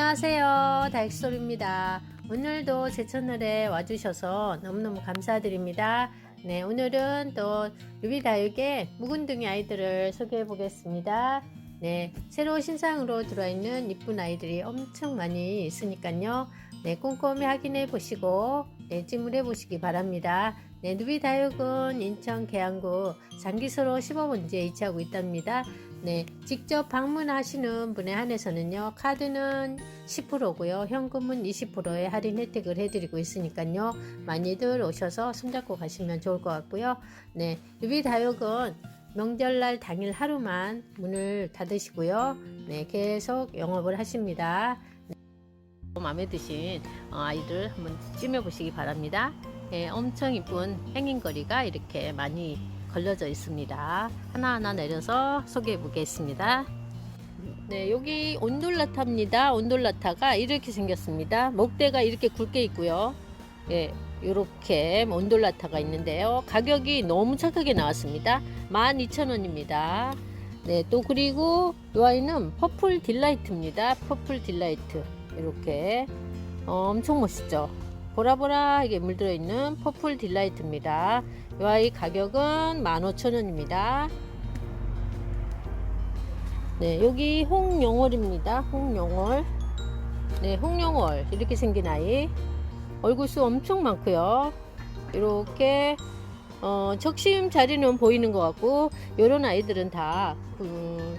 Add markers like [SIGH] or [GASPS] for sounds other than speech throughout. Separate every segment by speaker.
Speaker 1: 안녕하세요. 다익솔입니다. 오늘도 제 채널에 와주셔서 너무너무 감사드립니다. 네, 오늘은 또 루비다육의 묵은둥이 아이들을 소개해 보겠습니다. 네, 새로 신상으로 들어와 있는 이쁜 아이들이 엄청 많이 있으니까요. 네, 꼼꼼히 확인해 보시고 네, 찜을 해 보시기 바랍니다. 네, 누비다육은 인천 계양구 장기소로 15번지에 위치하고 있답니다. 네, 직접 방문하시는 분에 한해서는요, 카드는 10%고요, 현금은 20%의 할인 혜택을 해드리고 있으니까요, 많이들 오셔서 손잡고 가시면 좋을 것 같고요. 네, 유비다육은 명절날 당일 하루만 문을 닫으시고요, 네, 계속 영업을 하십니다. 네, 마음에 드신 어, 아이들 한번 찜해 보시기 바랍니다. 네, 엄청 이쁜 행인거리가 이렇게 많이 걸려져 있습니다. 하나하나 내려서 소개해 보겠습니다. 네, 여기 온돌라타입니다. 온돌라타가 이렇게 생겼습니다. 목대가 이렇게 굵게 있고요. 예, 이렇게 온돌라타가 있는데요. 가격이 너무 착하게 나왔습니다. 12,000원입니다. 네, 또 그리고 이 아이는 퍼플 딜라이트입니다. 퍼플 딜라이트. 이렇게 어, 엄청 멋있죠. 보라보라하게 물들어 있는 퍼플 딜라이트입니다. 이 아이 가격은 15,000원입니다. 네, 여기 홍영월입니다. 홍영월. 네, 홍영월. 이렇게 생긴 아이. 얼굴 수 엄청 많고요. 이렇게 어, 적심 자리는 보이는 것 같고 이런 아이들은 다 음,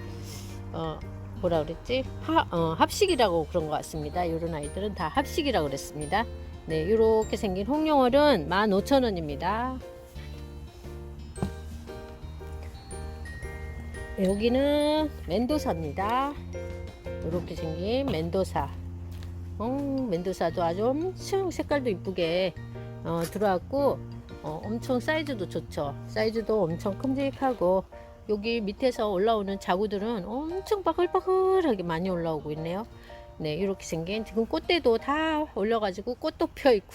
Speaker 1: 어, 뭐라 그랬지? 하, 어, 합식이라고 그런 것 같습니다. 이런 아이들은 다 합식이라고 그랬습니다. 네, 이렇게 생긴 홍영월은 15,000원입니다. 여기는 멘도사입니다. 이렇게 생긴 멘도사. 음, 멘도사도 아주 엄청 색깔도 이쁘게 어, 들어왔고 어, 엄청 사이즈도 좋죠. 사이즈도 엄청 큼직하고 여기 밑에서 올라오는 자구들은 엄청 바글바글하게 많이 올라오고 있네요. 네, 이렇게 생긴 지금 꽃대도 다 올려가지고 꽃도 [LAUGHS] 펴 있고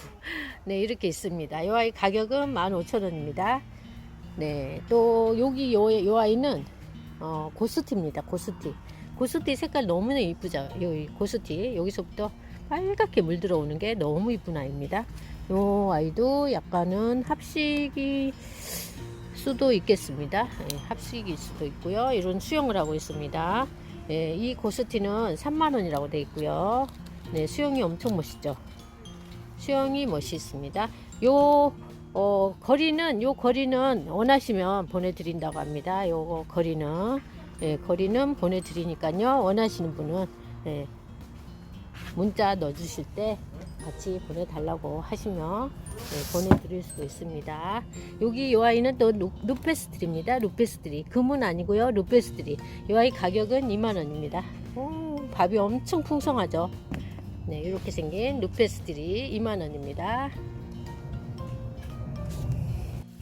Speaker 1: 네 이렇게 있습니다. 이 아이 가격은 15,000원입니다. 네, 또 여기 요, 요 아이는 어, 고스티입니다. 고스티. 고스티 색깔 너무나 이쁘죠. 여기 고스티 여기서부터 빨갛게 물들어 오는 게 너무 이쁜 아이입니다. 요 아이도 약간은 합식이 수도 있겠습니다. 예, 합식일 수도 있고요. 이런 수영을 하고 있습니다. 예, 이 고스티는 3만원이라고 되어 있고요. 네, 수영이 엄청 멋있죠. 수영이 멋있습니다. 요, 어, 거리는, 요 거리는 원하시면 보내드린다고 합니다. 요 거리는, 예, 거리는 보내드리니까요. 원하시는 분은, 예, 문자 넣어주실 때 같이 보내달라고 하시면 네, 보내드릴 수도 있습니다. 여기 이 아이는 또 루, 루페스트리입니다. 루페스트리 금은 아니고요. 루페스트리 이 아이 가격은 2만원입니다. 밥이 엄청 풍성하죠. 네 이렇게 생긴 루페스트리 2만원입니다.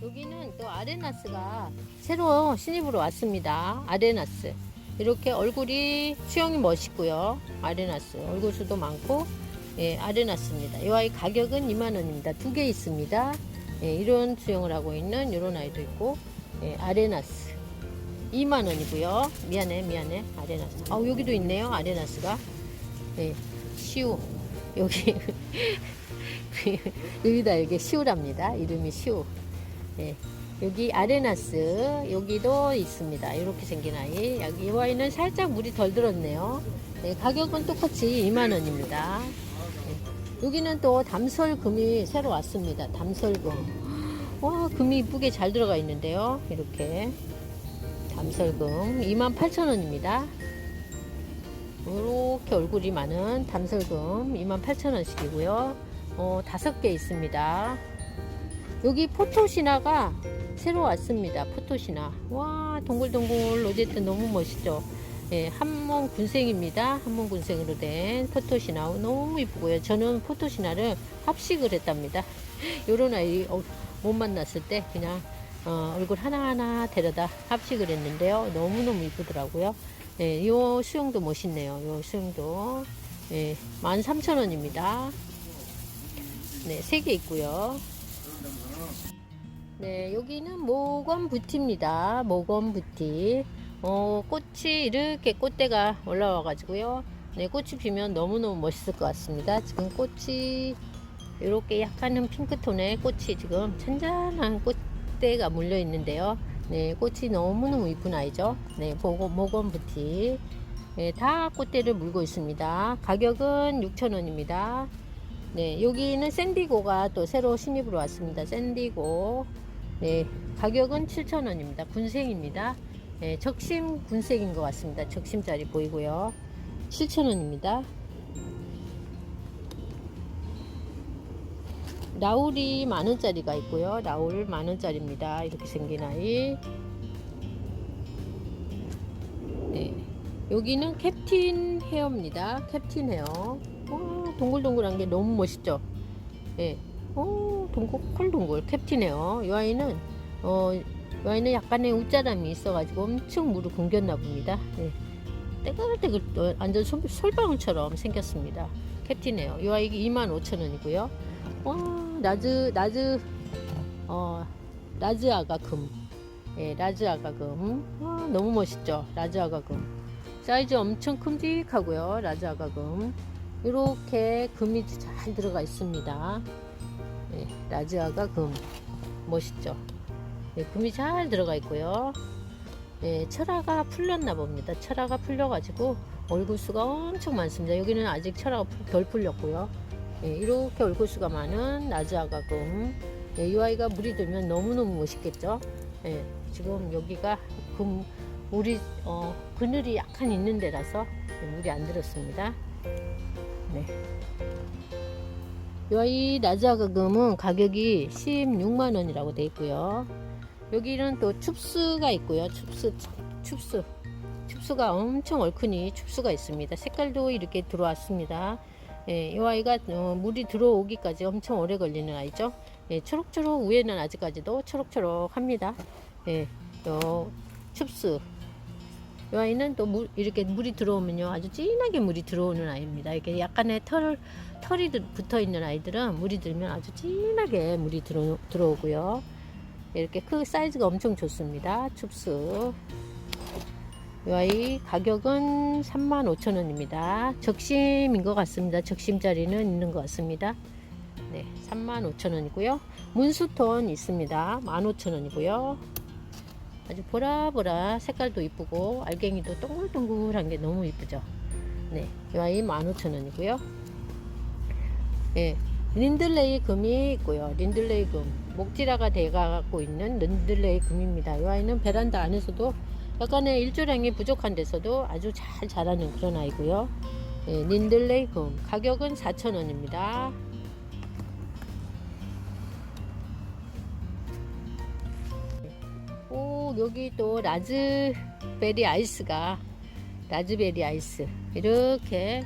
Speaker 1: 여기는 또 아레나스가 새로 신입으로 왔습니다. 아레나스 이렇게 얼굴이 수영이 멋있고요. 아레나스 얼굴 수도 많고 예, 아레나스입니다. 이 아이 가격은 2만원입니다. 두 개 있습니다. 예, 이런 수영을 하고 있는 이런 아이도 있고 예, 아레나스 2만원이고요. 미안해 미안해 아레나스. 아 여기도 있네요. 아레나스가 예, 시우 여기 [LAUGHS] 여기다 이게 시우랍니다. 이름이 시우. 예, 여기 아레나스 여기도 있습니다. 이렇게 생긴 아이. 여기 이 아이는 살짝 물이 덜 들었네요. 네, 가격은 똑같이 2만원입니다. 네, 여기는 또 담설금이 새로 왔습니다. 담설금. 와, 금이 이쁘게 잘 들어가 있는데요. 이렇게. 담설금 28,000원입니다. 이렇게 얼굴이 많은 담설금 28,000원씩이고요. 어, 다섯 개 있습니다. 여기 포토시나가 새로 왔습니다. 포토시나. 와, 동글동글 로제트 너무 멋있죠? 예, 한몽 군생입니다. 한몽 군생으로 된 포토시나. 너무 이쁘고요. 저는 포토시나를 합식을 했답니다. 요런 아이 어, 못 만났을 때 그냥 어, 얼굴 하나하나 데려다 합식을 했는데요. 너무너무 이쁘더라고요. 예, 요 수영도 멋있네요. 요 수영도. 예, 13,000원입니다. 네, 3개 있고요. 네, 여기는 모건 부티입니다. 모건 부티. 어, 꽃이 이렇게 꽃대가 올라와 가지고요. 네, 꽃이 피면 너무너무 멋있을 것 같습니다. 지금 꽃이 이렇게 약간은 핑크톤의 꽃이 지금 잔잔한 꽃대가 물려 있는데요. 네, 꽃이 너무너무 이쁜 아이죠. 네, 모건, 모건 부티. 네, 다 꽃대를 물고 있습니다. 가격은 6,000원입니다. 네, 여기는 샌디고가 또 새로 신입으로 왔습니다. 샌디고. 네, 가격은 7,000원입니다. 군생입니다. 네, 적심 군색인 것 같습니다. 적심짜리 보이고요. 7,000원입니다. 라울이 만원짜리가 있고요. 라울 만원짜리입니다. 이렇게 생긴 아이. 네. 여기는 캡틴 헤어입니다. 캡틴 헤어. 와, 동글동글한 게 너무 멋있죠? 네. 오, 동글, 콜동글 캡틴 헤어. 이 아이는, 어, 이 아이는 약간의 웃자람이 있어가지고 엄청 물을 굶겼나 봅니다. 네. 떼글떼글 어, 완전 솔, 솔방울처럼 생겼습니다. 캡틴 헤어. 이 아이가 25,000원이고요. 와, 라즈, 라즈, 어, 라즈 아가금. 예, 라즈 아가금. 와, 너무 멋있죠? 라즈 아가금. 사이즈 엄청 큼직하고요. 라즈 아가금. 이렇게 금이 잘 들어가 있습니다. 예, 라즈 아가금. 멋있죠? 예, 금이 잘 들어가 있고요. 예, 철화가 풀렸나 봅니다. 철화가 풀려가지고 얼굴수가 엄청 많습니다. 여기는 아직 철화가 풀- 덜 풀렸고요. 예, 이렇게 얼굴수가 많은 라즈아가금. 예, 이 아이가 물이 들면 너무너무 멋있겠죠? 예, 지금 여기가 금, 물이, 어, 그늘이 약간 있는 데라서 물이 안 들었습니다. 네. 이 아이 라즈아가금은 가격이 16만원이라고 되어 있고요. 여기는 또 춥스가 있고요. 춥스, 춥스. 춥스가 엄청 얼큰이 춥스가 있습니다. 색깔도 이렇게 들어왔습니다. 예, 이 아이가 어, 물이 들어오기까지 엄청 오래 걸리는 아이죠. 예, 초록초록 위에는 아직까지도 초록초록합니다. 예, 요 춥스. 이 아이는 또 물, 이렇게 물이 들어오면요 아주 진하게 물이 들어오는 아이입니다. 이게 약간의 털 털이 들- 붙어 있는 아이들은 물이 들면 아주 진하게 물이 들어, 들어오고요. 이렇게 크 사이즈가 엄청 좋습니다. 춥스. 이 아이 가격은 35,000원입니다. 적심인 것 같습니다. 적심짜리는 있는 것 같습니다. 네, 35,000원이고요. 문수톤 있습니다. 15,000원이고요. 아주 보라보라 색깔도 이쁘고 알갱이도 동글동글한 게 너무 이쁘죠. 네, 이 아이 15,000원이고요. 네, 린들레이 금이 있고요. 린들레이 금. 목지라가 돼가고 있는 린들레이 금입니다. 이 아이는 베란다 안에서도 약간의 일조량이 부족한 데서도 아주 잘 자라는 그런 아이고요. 예, 린들레이 금 가격은 4,000원입니다. 오 여기 또 라즈베리 아이스가 라즈베리 아이스 이렇게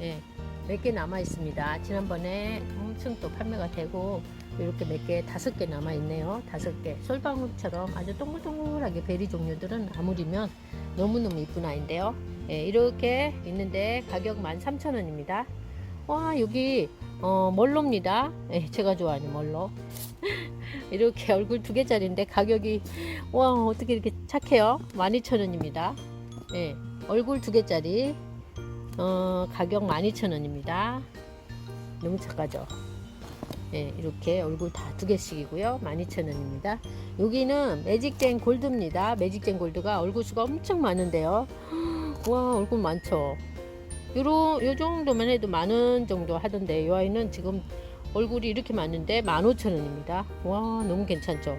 Speaker 1: 예, 몇 개 남아 있습니다. 지난번에 엄청 또 판매가 되고 이렇게 몇 개 다섯 개 남아 있네요. 다섯 개 솔방울처럼 아주 동글동글하게 베리 종류들은 아무리면 너무너무 이쁜 아이인데요. 예, 이렇게 있는데 가격 13,000원입니다. 와 여기 어, 멀로입니다. 예, 제가 좋아하는 멀로. [LAUGHS] 이렇게 얼굴 두 개짜리인데 가격이 와 어떻게 이렇게 착해요? 12,000원입니다. 예, 얼굴 두 개짜리 어, 가격 12,000원입니다. 너무 착하죠? 예, 이렇게 얼굴 다 두 개씩이고요. 12,000원입니다. 여기는 매직젠 골드입니다. 매직젠 골드가 얼굴 수가 엄청 많은데요. [GASPS] 와, 얼굴 많죠? 요로, 요 정도만 해도 만 원 정도 하던데, 이 아이는 지금 얼굴이 이렇게 많은데 15,000원입니다. 와, 너무 괜찮죠?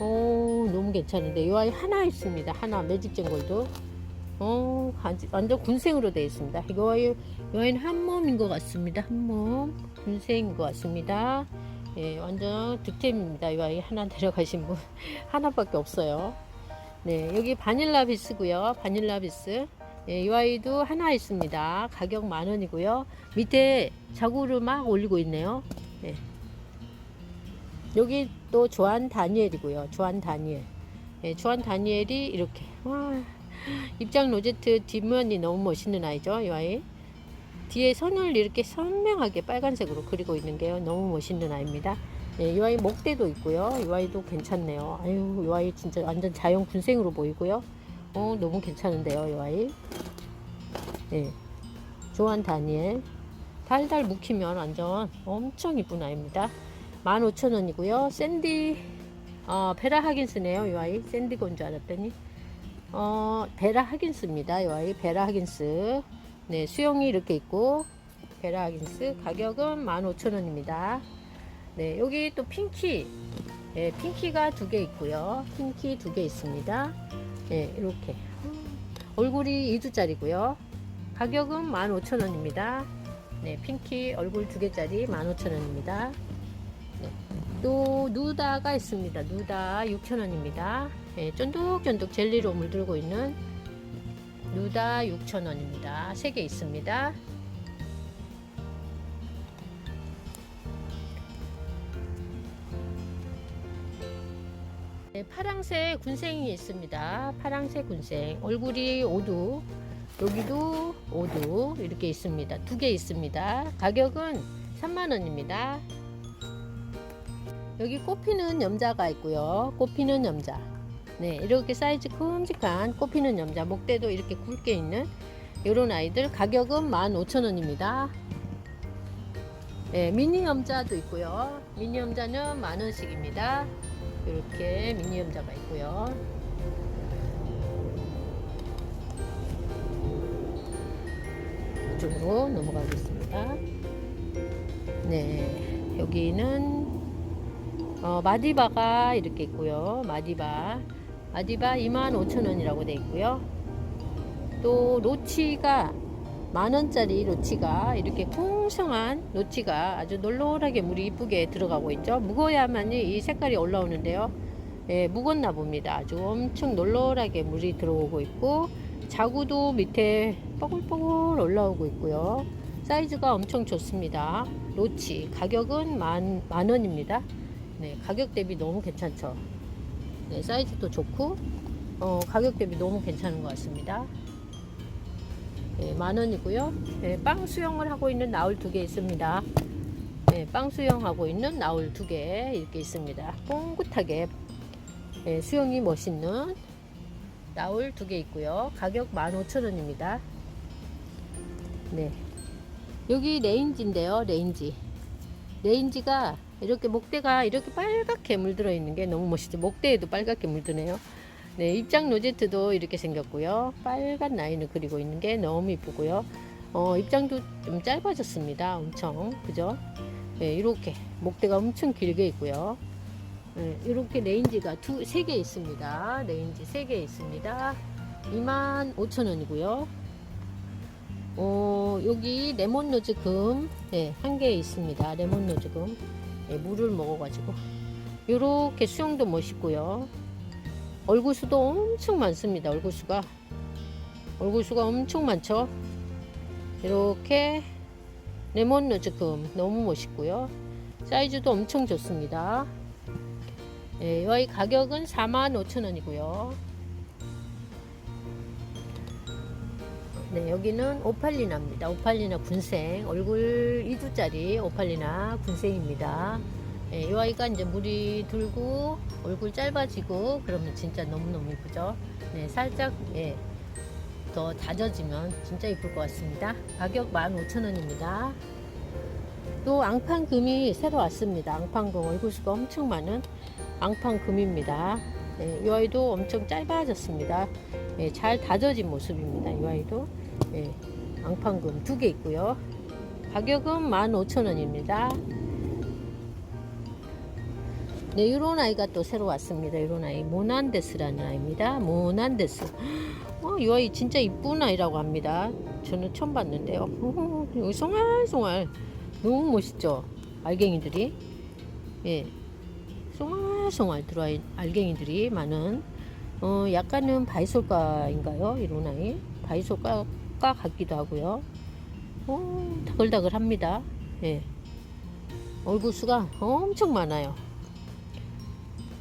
Speaker 1: 오, 너무 괜찮은데, 이 아이 하나 있습니다. 하나, 매직젠 골드. 어, 완전 군생으로 되어 있습니다. 이거 아이는 한 몸인 것 같습니다. 한 몸. 군생인 것 같습니다. 예, 완전 득템입니다. 이 아이 하나 데려가신 분 [LAUGHS] 하나밖에 없어요. 네, 여기 바닐라 비스고요. 바닐라 비스. 예, 이 아이도 하나 있습니다. 가격 만 원이고요. 밑에 자구를 막 올리고 있네요. 예. 여기 또 조한 다니엘이고요. 조한 다니엘. 예, 조한 다니엘이 이렇게 와 입장 로제트 뒷면이 너무 멋있는 아이죠. 이 아이. 뒤에 선을 이렇게 선명하게 빨간색으로 그리고 있는 게요. 너무 멋있는 아이입니다. 예, 이 아이 목대도 있고요. 이 아이도 괜찮네요. 아유, 이 아이 진짜 완전 자연 군생으로 보이고요. 어, 너무 괜찮은데요, 이 아이. 예. 조한 다니엘. 달달 묵히면 완전 엄청 이쁜 아이입니다. 15,000원이고요. 샌디, 어, 베라 하긴스네요. 이 아이. 샌디건 줄 알았더니. 어, 베라 하긴스입니다. 이 아이. 베라 하긴스. 네, 수영이 이렇게 있고, 베라 하긴스. 가격은 15,000원입니다. 네, 여기 또 핑키. 네, 핑키가 두 개 있고요. 핑키 두 개 있습니다. 네, 이렇게. 얼굴이 2두짜리고요. 가격은 15,000원입니다. 네, 핑키 얼굴 두 개짜리 15,000원입니다. 네, 또 누다가 있습니다. 누다 6,000원입니다. 네, 쫀득쫀득 젤리로 물들고 있는 누다 6,000원입니다. 세개 있습니다. 네, 파랑색 군생이 있습니다. 파랑색 군생. 얼굴이 오두. 여기도 오두. 이렇게 있습니다. 두 개 있습니다. 가격은 3만원입니다. 여기 꽃피는 염자가 있고요. 꽃피는 염자. 네, 이렇게 사이즈 큼직한 꽃피는 염자. 목대도 이렇게 굵게 있는 이런 아이들 가격은 15,000원입니다. 네, 미니 염자도 있고요. 미니 염자는 만 원씩입니다. 이렇게 미니 염자가 있고요. 이쪽으로 넘어가겠습니다. 네, 여기는 어, 마디바가 이렇게 있고요. 마디바, 마디바 25,000원이라고 돼 있고요. 또 로치가 만 원짜리 로치가 이렇게 풍성한 로치가 아주 놀놀하게 물이 이쁘게 들어가고 있죠. 묵어야만이 이 색깔이 올라오는데요. 예, 묵었나 봅니다. 아주 엄청 놀놀하게 물이 들어오고 있고 자구도 밑에 뽀글뽀글 올라오고 있고요. 사이즈가 엄청 좋습니다. 로치 가격은 만, 만 원입니다. 네, 가격 대비 너무 괜찮죠. 네, 사이즈도 좋고 어, 가격 대비 너무 괜찮은 것 같습니다. 예, 만 원이고요. 예, 빵 수영을 하고 있는 나울 두 개 있습니다. 예, 빵 수영하고 있는 나울 두 개 이렇게 있습니다. 뽕긋하게 예, 수영이 멋있는 나울 두 개 있고요. 가격 15,000원입니다. 네. 여기 레인지인데요. 레인지. 레인지가 이렇게 목대가 이렇게 빨갛게 물들어 있는 게 너무 멋있죠. 목대에도 빨갛게 물드네요. 네, 입장 로제트도 이렇게 생겼고요. 빨간 라인을 그리고 있는 게 너무 이쁘고요. 어, 입장도 좀 짧아졌습니다. 엄청. 그죠? 네, 이렇게 목대가 엄청 길게 있고요. 네, 이렇게 레인지가 두, 세 개 있습니다. 레인지 세 개 있습니다. 25,000원이고요. 어, 여기 레몬 로즈 금, 네, 한 개 있습니다. 레몬 로즈 금. 네, 물을 먹어가지고. 이렇게 수영도 멋있고요. 얼굴수도 엄청 많습니다. 얼굴수가. 얼굴수가 엄청 많죠. 이렇게 레몬 로즈 금 너무 멋있고요. 사이즈도 엄청 좋습니다. 예, 이 아이 가격은 45,000원이고요. 네, 여기는 오팔리나입니다. 오팔리나 군생. 얼굴 2두짜리 오팔리나 군생입니다. 예, 이 아이가 이제 물이 들고 얼굴 짧아지고 그러면 진짜 너무너무 이쁘죠. 네, 살짝 예, 더 다져지면 진짜 이쁠 것 같습니다. 가격 15,000원입니다. 또 앙판금이 새로 왔습니다. 앙판금 얼굴 수가 엄청 많은 앙판금입니다. 네, 이 아이도 엄청 짧아졌습니다. 예, 잘 다져진 모습입니다. 이 아이도 예, 앙판금 두 개 있고요. 가격은 15,000원입니다. 네, 이런 아이가 또 새로 왔습니다. 이런 아이 모난데스라는 아이입니다. 모난데스. 어, 이 아이 진짜 이쁜 아이라고 합니다. 저는 처음 봤는데요. 어, 여기 송알송알 너무 멋있죠. 알갱이들이 예, 송알송알 들어와 알갱이들이 많은 어, 약간은 바이솔가인가요? 이런 아이 바이솔가 같기도 하고요. 어, 다글다글합니다. 예. 얼굴 수가 엄청 많아요.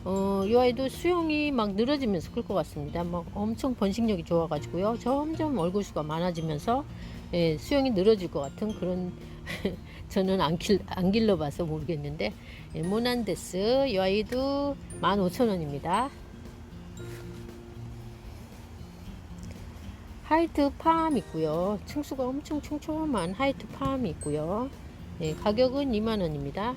Speaker 1: 어, 이 아이도 수영이 막 늘어지면서 클 것 같습니다. 막 엄청 번식력이 좋아가지고요. 점점 얼굴 수가 많아지면서 예, 수영이 늘어질 것 같은 그런 [LAUGHS] 저는 안, 길, 안 길러봐서 모르겠는데 예, 모난데스 이 아이도 15,000원입니다. 하이트 팜 있고요. 층수가 엄청 촘촘한 하이트 팜이 있고요. 네, 가격은 2만원입니다.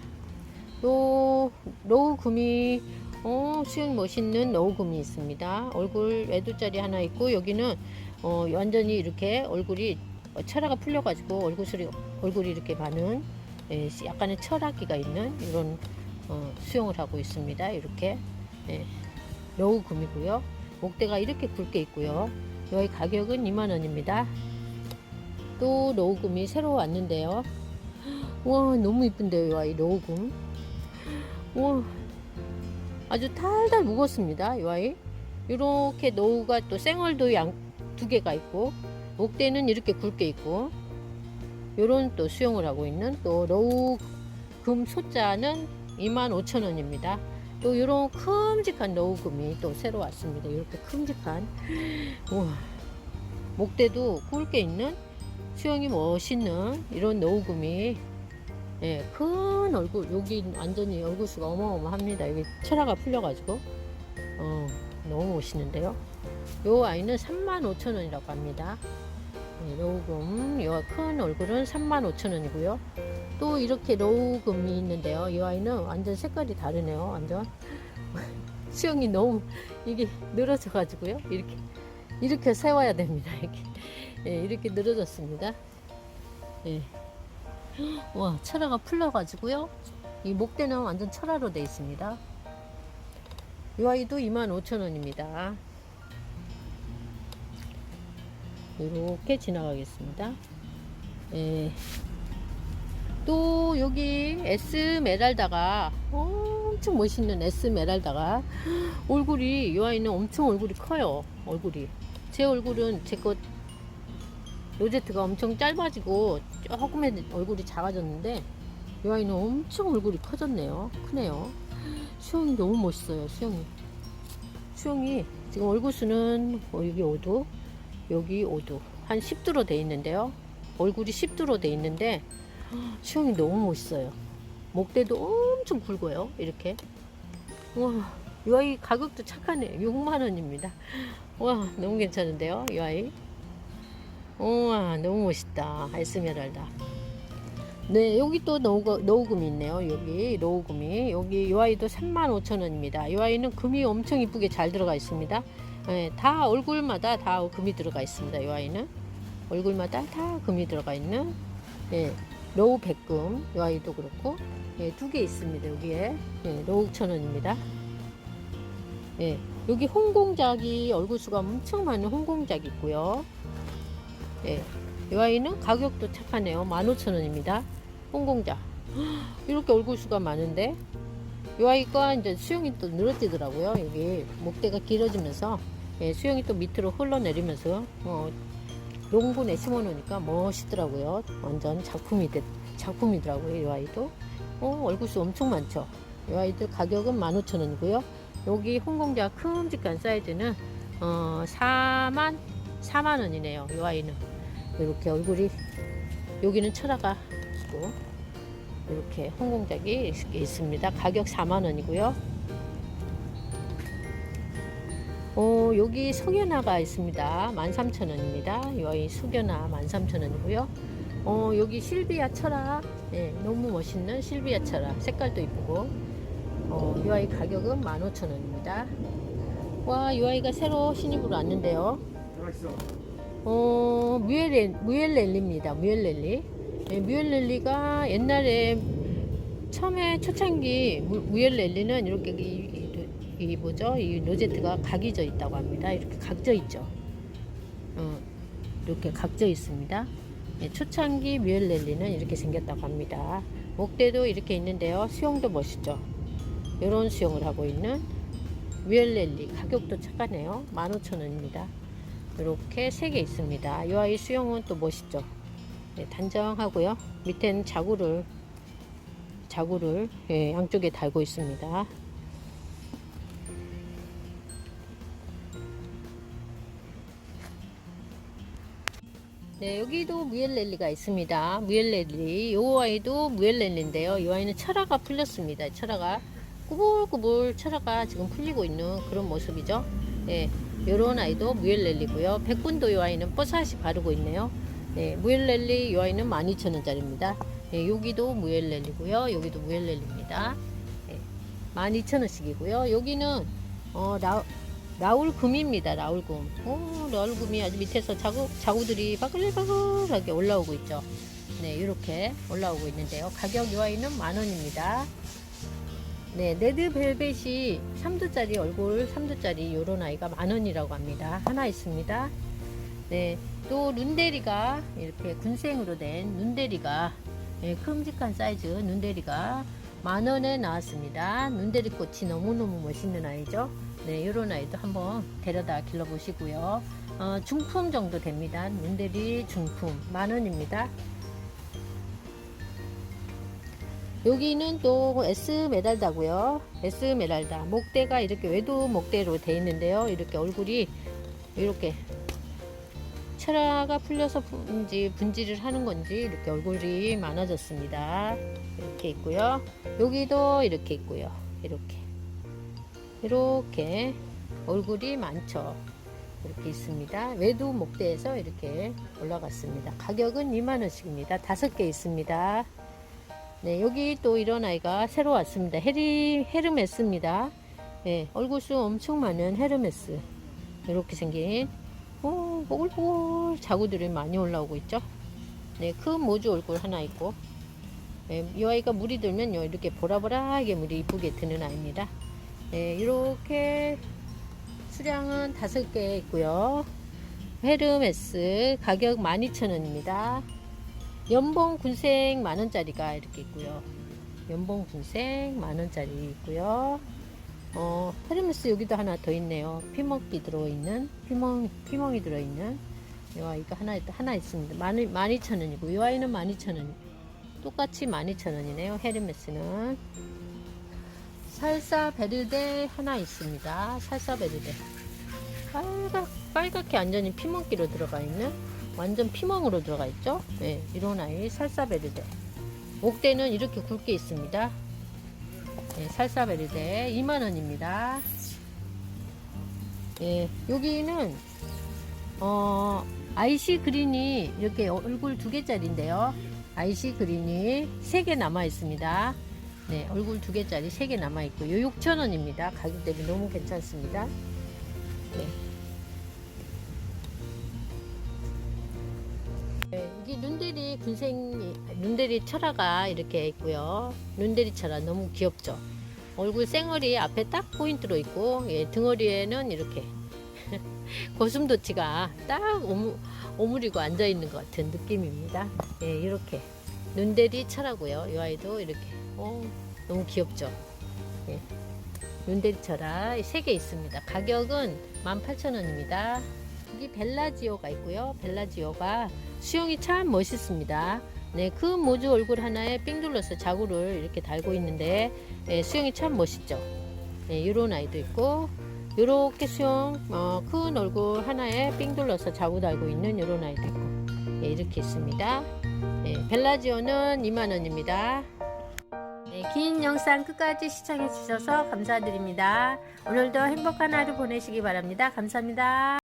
Speaker 1: 또 로우 금이 어, 수영 멋있는 로우 금이 있습니다. 얼굴 외두짜리 하나 있고 여기는 어, 완전히 이렇게 얼굴이 어, 철화가 풀려가지고 얼굴이 얼굴이 이렇게 많은 예, 약간의 철학기가 있는 이런 어, 수영을 하고 있습니다. 이렇게 예, 로우 금이고요. 목대가 이렇게 굵게 있고요. 여기 가격은 2만원입니다. 또 로우 금이 새로 왔는데요. 와 너무 이쁜데요 이 로우 금. 와 아주 달달 묵었습니다. 이 아이. 이렇게 노우가 또 생얼도 양 두 개가 있고 목대는 이렇게 굵게 있고 요런 또 수영을 하고 있는 또 로우 금 소자는 25,000원입니다. 또 요런 큼직한 로우 금이 또 새로 왔습니다. 이렇게 큼직한 우와 목대도 굵게 있는 수영이 멋있는 이런 노우 금이 예, 큰 얼굴 여기 완전히 얼굴 수가 어마어마합니다. 여기 철화가 풀려가지고 어, 너무 멋있는데요. 요 아이는 35,000원이라고 합니다. 네, 로우금 요큰 얼굴은 35,000원이고요. 또 이렇게 로우금이 있는데요. 이 아이는 완전 색깔이 다르네요. 완전 [LAUGHS] 수영이 너무 이게 늘어져 가지고요. 이렇게 이렇게 세워야 됩니다. 이렇게 예, 이렇게 늘어졌습니다. 예. [GASPS] 와 철화가 풀려 가지고요. 이 목대는 완전 철화로 되어 있습니다. 이 아이도 25,000원입니다. 이렇게 지나가겠습니다. 예. 또 여기 에스메랄다가 엄청 멋있는 에스메랄다가 얼굴이 이 아이는 엄청 얼굴이 커요. 얼굴이 제 얼굴은 제것 로제트가 엄청 짧아지고 조금 얼굴이 작아졌는데 이 아이는 엄청 얼굴이 커졌네요. 크네요. 수영이 너무 멋있어요. 수영이. 수영이 지금 얼굴 수는 어, 여기 5도, 여기 5도, 한 10도로 돼 있는데요. 얼굴이 10도로 돼 있는데 수영이 너무 멋있어요. 목대도 엄청 굵어요. 이렇게. 와, 이 아이 가격도 착하네. 6만 원입니다. 와, 너무 괜찮은데요. 이 아이. 우와 너무 멋있다 에스메랄다 네 여기 또 노우, 노우금이 있네요 여기 노우금이 여기 이 아이도 35,000원입니다 이 아이는 금이 엄청 이쁘게 잘 들어가 있습니다 네, 다 얼굴마다 다 금이 들어가 있습니다 이 아이는 얼굴마다 다 금이 들어가 있는 네, 로우 백금 이 아이도 그렇고 네, 두개 있습니다 여기에 네, 로우 천 원입니다 네, 여기 홍공작이 얼굴 수가 엄청 많은 홍공작이 있고요 예. 이 아이는 가격도 착하네요. 15,000원입니다. 홍공자. 이렇게 얼굴 수가 많은데 이 아이가 이제 수영이 또 늘어지더라고요. 여기 목대가 길어지면서 예, 수영이 또 밑으로 흘러내리면서 어, 농분에 심어놓으니까 멋있더라고요. 완전 작품이 됐, 작품이더라고요. 이 아이도. 어, 얼굴수 엄청 많죠. 이 아이들 가격은 15,000원이고요. 여기 홍공자 큼직한 사이즈는 어, 4만 4만 원이네요. 이 아이는 이렇게 얼굴이 여기는 철화가 있고 이렇게 홍공작이 있습니다. 가격 4만 원이고요. 어, 여기 석연화가 있습니다. 13,000원입니다. 여기 석연화 13,000원이고요. 어, 여기 실비아 철화 네, 너무 멋있는 실비아 철화 색깔도 이쁘고 어, 이 아이 가격은 15,000원입니다. 와, 이 아이가 새로 신입으로 왔는데요. 어, 뮤엘렐, 뮤엘렐리입니다. 뮤엘렐리. 네, 뮤엘렐리가 옛날에 처음에 초창기 무, 뮤엘렐리는 이렇게 이, 뭐죠? 이 로제트가 각이져 있다고 합니다. 이렇게 각져 있죠. 어, 이렇게 각져 있습니다. 네, 초창기 뮤엘렐리는 이렇게 생겼다고 합니다. 목대도 이렇게 있는데요. 수영도 멋있죠. 이런 수영을 하고 있는 뮤엘렐리 가격도 착하네요. 15,000원입니다. 이렇게 세개 있습니다. 이 아이 수영은 또 멋있죠. 네, 단정하고요. 밑에는 자구를 자구를 예, 양쪽에 달고 있습니다. 네, 여기도 무엘렐리가 있습니다. 무엘렐리. 이 아이도 무엘렐리인데요. 이 아이는 철화가 풀렸습니다. 철화가 꾸불꾸불 철화가 지금 풀리고 있는 그런 모습이죠. 예, 요런 아이도 무엘렐리고요. 백분도 요 아이는 뽀사시 바르고 있네요. 네, 무엘렐리 요 아이는 12,000원짜리입니다. 예, 여기도 무엘렐리고요. 여기도 무엘렐리입니다. 예, 12,000원씩이고요. 여기는 어, 라, 라울금입니다. 라울금. 오, 라울금이 아주 밑에서 자구, 자구들이 바글바글하게 올라오고 있죠. 네, 이렇게 올라오고 있는데요. 가격 요 아이는 만 원입니다. 네, 레드 벨벳이 3두짜리 얼굴 3두짜리 요런 아이가 만 원이라고 합니다. 하나 있습니다. 네, 또 눈대리가 이렇게 군생으로 된 눈대리가 네, 큼직한 사이즈 눈대리가 만 원에 나왔습니다. 눈대리 꽃이 너무너무 멋있는 아이죠. 네, 요런 아이도 한번 데려다 길러보시고요. 어, 중품 정도 됩니다. 눈대리 중품 만 원입니다. 여기는 또 에스메랄다고요. 에스메랄다 목대가 이렇게 외도 목대로 되어 있는데요. 이렇게 얼굴이 이렇게 철화가 풀려서 분지 분지를 하는 건지 이렇게 얼굴이 많아졌습니다. 이렇게 있고요. 여기도 이렇게 있고요. 이렇게 이렇게 얼굴이 많죠. 이렇게 있습니다. 외도 목대에서 이렇게 올라갔습니다. 가격은 2만 원씩입니다. 다섯 개 있습니다. 네, 여기 또 이런 아이가 새로 왔습니다. 헤리, 헤르메스입니다. 네, 얼굴수 엄청 많은 헤르메스. 이렇게 생긴, 오, 보글보글 자구들이 많이 올라오고 있죠. 네, 큰 모주 얼굴 하나 있고, 네, 이 아이가 물이 들면요, 이렇게 보라보라하게 물이 이쁘게 드는 아이입니다. 네, 이렇게 수량은 다섯 개 있고요. 헤르메스 가격 12,000원입니다. 연봉 군생 만원짜리가 이렇게 있고요. 연봉 군생 만원짜리 있고요. 어, 헤르메스 여기도 하나 더 있네요. 피먹기 들어있는, 피멍, 피멍이 들어있는. 이 아이가 하나, 하나 있습니다. 만, 12,000원이고, 이 아이는 12,000원. 똑같이 12,000원이네요. 헤르메스는. 살사 베르데 하나 있습니다. 살사 베르데. 빨갛, 빨갛게 완전히 피멍기로 들어가 있는 완전 피멍으로 들어가 있죠. 네, 이런 아이 살사 베르데. 목대는 이렇게 굵게 있습니다. 네, 살사 베르데 2만 원입니다. 예, 여기는 어, 아이시 그린이 이렇게 얼굴 두 개짜리인데요. 아이시 그린이 세 개 남아 있습니다. 네, 얼굴 두 개짜리 세 개 남아 있고 요 6,000원입니다. 가격 대비 너무 괜찮습니다. 네. 네, 이게 눈대리 군생 눈대리 철화가 이렇게 있고요. 눈대리 철화 너무 귀엽죠. 얼굴 쌩얼이 앞에 딱 포인트로 있고 예, 등어리에는 이렇게 [LAUGHS] 고슴도치가 딱 오무, 오므리고 앉아 있는 것 같은 느낌입니다. 예, 이렇게 눈대리 철화고요. 이 아이도 이렇게 오, 너무 귀엽죠. 예. 철화 세개 있습니다. 가격은 18,000원입니다. 여기 벨라지오가 있고요. 벨라지오가 수영이 참 멋있습니다. 네, 큰 모주 얼굴 하나에 삥 둘러서 자구를 이렇게 달고 있는데 네, 수영이 참 멋있죠. 네, 이런 아이도 있고 이렇게 수영 어, 큰 얼굴 하나에 삥 둘러서 자구 달고 있는 이런 아이도 있고 네, 이렇게 있습니다. 네, 벨라지오는 2만 원입니다. 네, 긴 영상 끝까지 시청해 주셔서 감사드립니다. 오늘도 행복한 하루 보내시기 바랍니다. 감사합니다.